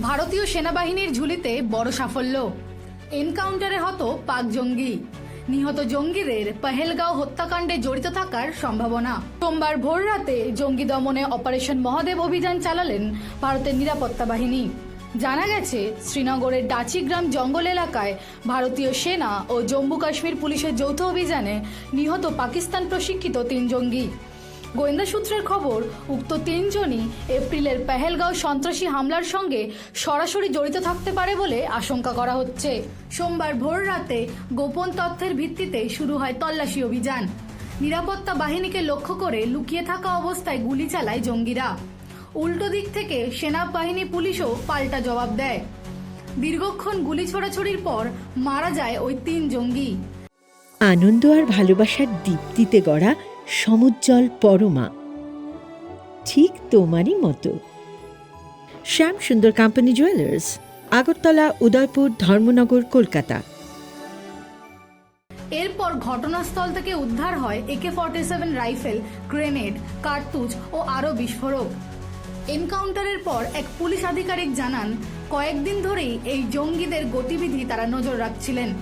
ভারতীয় সেনাবাহিনীর ঝুলিতে বড় সাফল্য। এনকাউন্টারে হত পাক জঙ্গি। নিহত জঙ্গিদের পহেলগাঁও হত্যাকাণ্ডে জড়িত থাকার সম্ভাবনা। সোমবার ভোর রাতে জঙ্গি দমনে অপারেশন মহাদেব অভিযান চালালেন ভারতের নিরাপত্তা বাহিনী। জানা গেছে, শ্রীনগরের ডাচিগ্রাম জঙ্গল এলাকায় ভারতীয় সেনা ও জম্মু কাশ্মীর পুলিশের যৌথ অভিযানে নিহত পাকিস্তান প্রশিক্ষিত তিন জঙ্গি। গোয়েন্দা সূত্রের খবর, উক্ত তিনজনই এপ্রিলের পেহেলগাঁও সন্ত্রাসী হামলার সঙ্গে সরাসরি জড়িত থাকতে পারে বলে আশঙ্কা করা হচ্ছে। সোমবার ভোর রাতে গোপন তথ্যের ভিত্তিতে শুরু হয় তল্লাশি অভিযান। নিরাপত্তা বাহিনীকে লক্ষ্য করে লুকিয়ে থাকা অবস্থায় গুলি চালায় জঙ্গিরা। উল্টো দিক থেকে সেনাবাহিনী পুলিশও পাল্টা জবাব দেয়। দীর্ঘক্ষণ গুলি ছোড়াছড়ির পর মারা যায় ওই তিন জঙ্গি। আনন্দ আর ভালোবাসার দীপ্তিতে গড়া সমুজ্জ্বল পরমা। ঠিক তোমারই মতো। Shyam Sundar company jewellers Agartala, Udaipur, Dharmanagar, Kolkata. এরপর ঘটনাস্থল থেকে উদ্ধার হয় AK forty seven rifle grenade কার্তুজ ও আরও বিস্ফোরক। এনকাউন্টারের পর এক পুলিশ আধিকারিক জানান, কয়েকদিন ধরেই এই জঙ্গিদের গতিবিধি তারা নজর রাখছিলেন।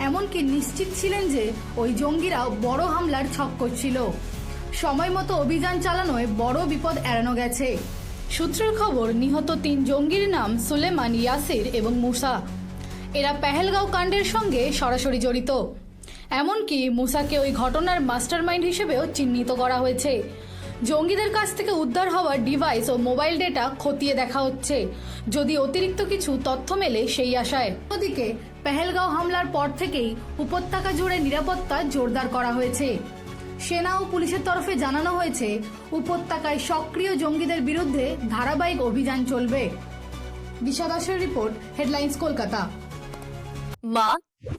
এমনকি নিশ্চিত ছিলেন যে ওই জঙ্গিরাও বড় হামলার ছক করছিল। সময় মতো অভিযান চালানোয় বড় বিপদ এড়ানো গেছে। সূত্রের খবর, নিহত তিন জঙ্গির নাম সুলেমান ইয়াসির এবং মুসা। এরা পেহেলগাঁও কাণ্ডের সঙ্গে সরাসরি জড়িত। এমনকি মুসাকে ওই ঘটনার মাস্টারমাইন্ড হিসেবেও চিহ্নিত করা হয়েছে। জঙ্গিদের কাছ থেকে উদ্ধার হওয়া ডিভাইস ও মোবাইল ডেটা খতিয়ে দেখা হচ্ছে। যদি অতিরিক্ত কিছু তথ্য মেলে সেই আশায়। ওদিকে পেহেলগাঁও হামলার পর থেকেই উপত্যকা জুড়ে নিরাপত্তা জোরদার করা হয়েছে সেনা ও পুলিশের তরফে জানানো হয়েছে উপত্যকায় সক্রিয় জঙ্গিদের বিরুদ্ধে ধারাবাহিক অভিযান চলবে দিশা দাসের report headlines Kolkata Ma,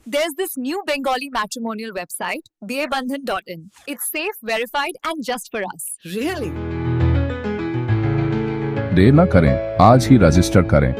there's this new Bengali matrimonial website, bearbandhan.in. It's safe, verified, and just for us. Really? देर न करें आज ही रजिस्टर करें